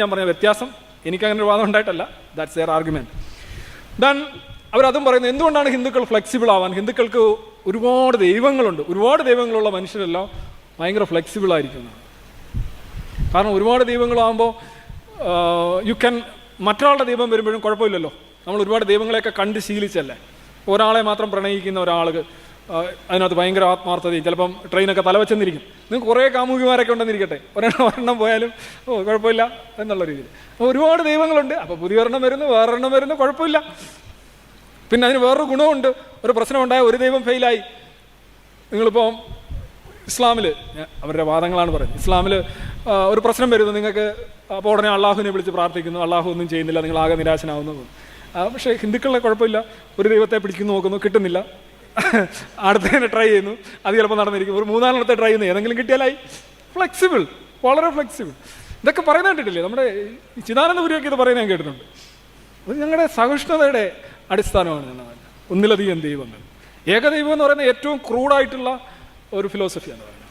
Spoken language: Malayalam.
ഞാൻ പറഞ്ഞ വ്യത്യാസം എനിക്ക് അങ്ങനെ ഒരു വാദം ഉണ്ടായിട്ടല്ല. ദാറ്റ്സ് എയർ ആർഗ്യുമെന്റ് ദൻ അവരതും പറയുന്നത് എന്തുകൊണ്ടാണ് ഹിന്ദുക്കൾ ഫ്ലെക്സിബിൾ ആവാൻ? ഹിന്ദുക്കൾക്ക് ഒരുപാട് ദൈവങ്ങളുണ്ട്. ഒരുപാട് ദൈവങ്ങളുള്ള മനുഷ്യരെല്ലാം ഭയങ്കര ഫ്ലെക്സിബിൾ ആയിരിക്കുന്നതാണ് കാരണം ഒരുപാട് ദൈവങ്ങളാകുമ്പോൾ യു ക്യാൻ മറ്റൊരാളുടെ ദൈവം വരുമ്പോഴും കുഴപ്പമില്ലല്ലോ. നമ്മൾ ഒരുപാട് ദൈവങ്ങളെയൊക്കെ കണ്ട് ശീലിച്ചല്ലേ. ഒരാളെ മാത്രം പ്രണയിക്കുന്ന ഒരാൾക്ക് അതിനകത്ത് ഭയങ്കര ആത്മാർത്ഥതയും ചിലപ്പം ട്രെയിനൊക്കെ തലവെച്ചെന്നിരിക്കും നിങ്ങൾക്ക് കുറേ കാമുകിമാരൊക്കെ ഉണ്ടെന്നിരിക്കട്ടെ. ഒരെണ്ണം ഒരെണ്ണം പോയാലും ഓ കുഴപ്പമില്ല എന്നുള്ള രീതിയിൽ. അപ്പോൾ ഒരുപാട് ദൈവങ്ങളുണ്ട്. അപ്പോൾ പുതിയൊരെണ്ണം വരുന്നു വേറൊരെണ്ണം വരുന്നു കുഴപ്പമില്ല. പിന്നെ അതിന് വേറൊരു ഗുണമുണ്ട്. ഒരു പ്രശ്നമുണ്ടായ ഒരു ദൈവം ഫെയിലായി. നിങ്ങളിപ്പോൾ ഇസ്ലാമിൽ അവരുടെ വാദങ്ങളാണ് പറയുന്നത്. ഇസ്ലാമിൽ ഒരു പ്രശ്നം വരുന്നു. നിങ്ങൾക്ക് അപ്പോൾ ഉടനെ അള്ളാഹുവിനെ വിളിച്ച് പ്രാർത്ഥിക്കുന്നു. അള്ളാഹു ഒന്നും ചെയ്യുന്നില്ല. നിങ്ങൾ ആകെ നിരാശനാവുന്നു പക്ഷേ ഹിന്ദുക്കളെ കുഴപ്പമില്ല. ഒരു ദൈവത്തെ പിടിക്കുന്നു നോക്കുന്നു കിട്ടുന്നില്ല. അടുത്തതിനെ ട്രൈ ചെയ്യുന്നു. അത് ചിലപ്പോൾ നടന്നിരിക്കും. ഒരു മൂന്നാലെണ്ണത്തെ ട്രൈ ചെയ്യുന്നു. ഏതെങ്കിലും കിട്ടിയാലായി. ഫ്ലെക്സിബിൾ വളരെ ഫ്ലെക്സിബിൾ ഇതൊക്കെ പറയുന്നത് കേട്ടിട്ടില്ലേ നമ്മുടെ ചിദാനന്ദപുരിയൊക്കെ ഇത് പറയുന്നത് ഞാൻ കേട്ടിട്ടുണ്ട്. അത് ഞങ്ങളുടെ സഹിഷ്ണുതയുടെ അടിസ്ഥാനമാണ് ഞാൻ ഒന്നിലധികം ദൈവങ്ങൾ. ഏകദൈവം എന്ന് പറയുന്നത് ഏറ്റവും ക്രൂഡായിട്ടുള്ള ഒരു ഫിലോസഫിയാണ് പറയുന്നത്.